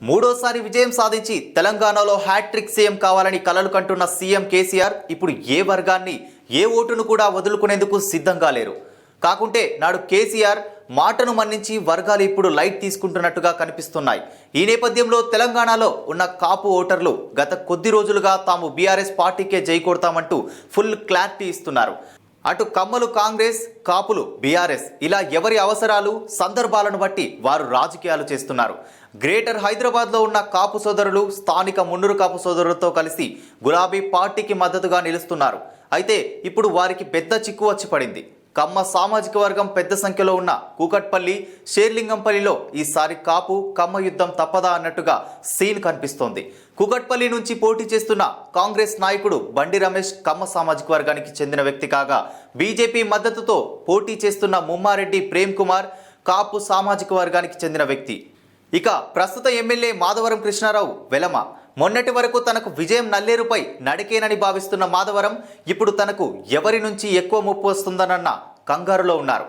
మూడోసారి విజయం సాధించి తెలంగాణలో హ్యాట్రిక్ సీఎం కావాలని కలలు కంటున్న సీఎం కేసీఆర్ ఇప్పుడు ఏ వర్గాన్ని ఏ ఓటును కూడా వదులుకునేందుకు సిద్ధంగా లేరు. కాకుంటే నాడు కేసీఆర్ మాటను మన్నించి వర్గాలు ఇప్పుడు లైట్ తీసుకుంటున్నట్టుగా కనిపిస్తున్నాయి. ఈ నేపథ్యంలో తెలంగాణలో ఉన్న కాపు ఓటర్లు గత కొద్ది రోజులుగా తాము బీఆర్ఎస్ పార్టీకే జై కొడతామంటూ ఫుల్ క్లారిటీ ఇస్తున్నారు. అటు కమ్మలు కాంగ్రెస్ కాపులు బీఆర్ఎస్ ఇలా ఎవరి అవసరాలు సందర్భాలను బట్టి వారు రాజకీయాలు చేస్తున్నారు. గ్రేటర్ హైదరాబాద్లో ఉన్న కాపు సోదరులు స్థానిక మున్నూరు కాపు సోదరులతో కలిసి గులాబీ పార్టీకి మద్దతుగా నిలుస్తున్నారు. అయితే ఇప్పుడు వారికి పెద్ద చిక్కు వచ్చి పడింది. కమ్మ సామాజిక వర్గం పెద్ద సంఖ్యలో ఉన్న కూకట్పల్లి షేర్లింగంపల్లిలో ఈసారి కాపు కమ్మ యుద్ధం తప్పదా అన్నట్టుగా సీన్ కనిపిస్తోంది. కూకట్పల్లి నుంచి పోటీ చేస్తున్న కాంగ్రెస్ నాయకుడు బండి రమేష్ కమ్మ సామాజిక వర్గానికి చెందిన వ్యక్తి కాగా బీజేపీ మద్దతుతో పోటీ చేస్తున్న ముమ్మారెడ్డి ప్రేమ్ కుమార్ కాపు సామాజిక వర్గానికి చెందిన వ్యక్తి. ఇక ప్రస్తుత ఎమ్మెల్యే మాధవరం కృష్ణారావు వెలమ. మొన్నటి వరకు తనకు విజయం నల్లేరుపై నడికేనని భావిస్తున్న మాధవరం ఇప్పుడు తనకు ఎవరి నుంచి ఎక్కువ ముప్పు వస్తుందనన్న కంగారులో ఉన్నారు.